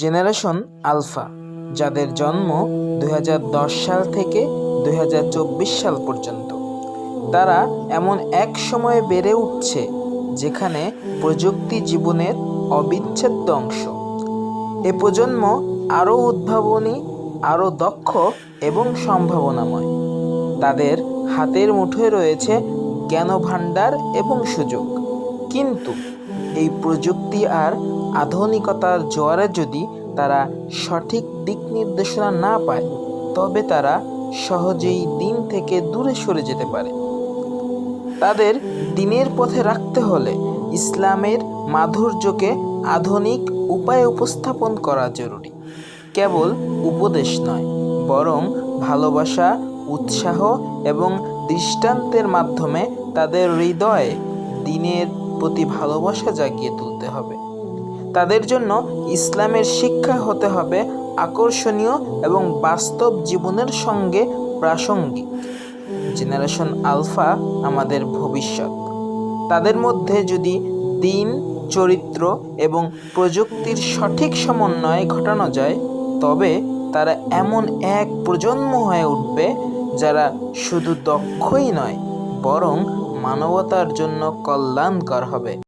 Generation alpha, যাদের জন্ম দু হাজার দশ সাল থেকে দু হাজার চব্বিশ সাল পর্যন্ত। তারা এমন এক সময়ে বেড়ে উঠছে যেখানে প্রযুক্তি জীবনের অবিচ্ছেদ্য অংশ। এ প্রজন্ম আরও উদ্ভাবনী, আরও দক্ষ এবং সম্ভাবনাময়। তাদের হাতের মুঠোয় রয়েছে জ্ঞানভাণ্ডার এবং সুযোগ। কিন্তু এই প্রযুক্তি আর আধুনিকতার জোয়ারে যদি তারা সঠিক দিক নির্দেশনা না পায়, তবে তারা সহজেই দিন থেকে দূরে সরে যেতে পারে। তাদের দিনের পথে রাখতে হলে ইসলামের মাধুর্যকে আধুনিক উপায়ে উপস্থাপন করা জরুরি। কেবল উপদেশ নয়, বরং ভালোবাসা, উৎসাহ এবং দৃষ্টান্তের মাধ্যমে তাদের হৃদয়ে দিনের প্রতি ভালোবাসা জাগিয়ে তুলতে হবে। তাদের জন্য ইসলামের শিক্ষা হতে হবে আকর্ষণীয় এবং বাস্তব জীবনের সঙ্গে প্রাসঙ্গিক। জেনারেশন আলফা আমাদের ভবিষ্যৎ। তাদের মধ্যে যদি দিন, চরিত্র এবং প্রযুক্তির সঠিক সমন্বয় ঘটানো যায়, তবে তারা এমন এক প্রজন্ম হয়ে উঠবে যারা শুধু দক্ষই নয়, বরং মানবতার জন্য কল্যাণকর হবে।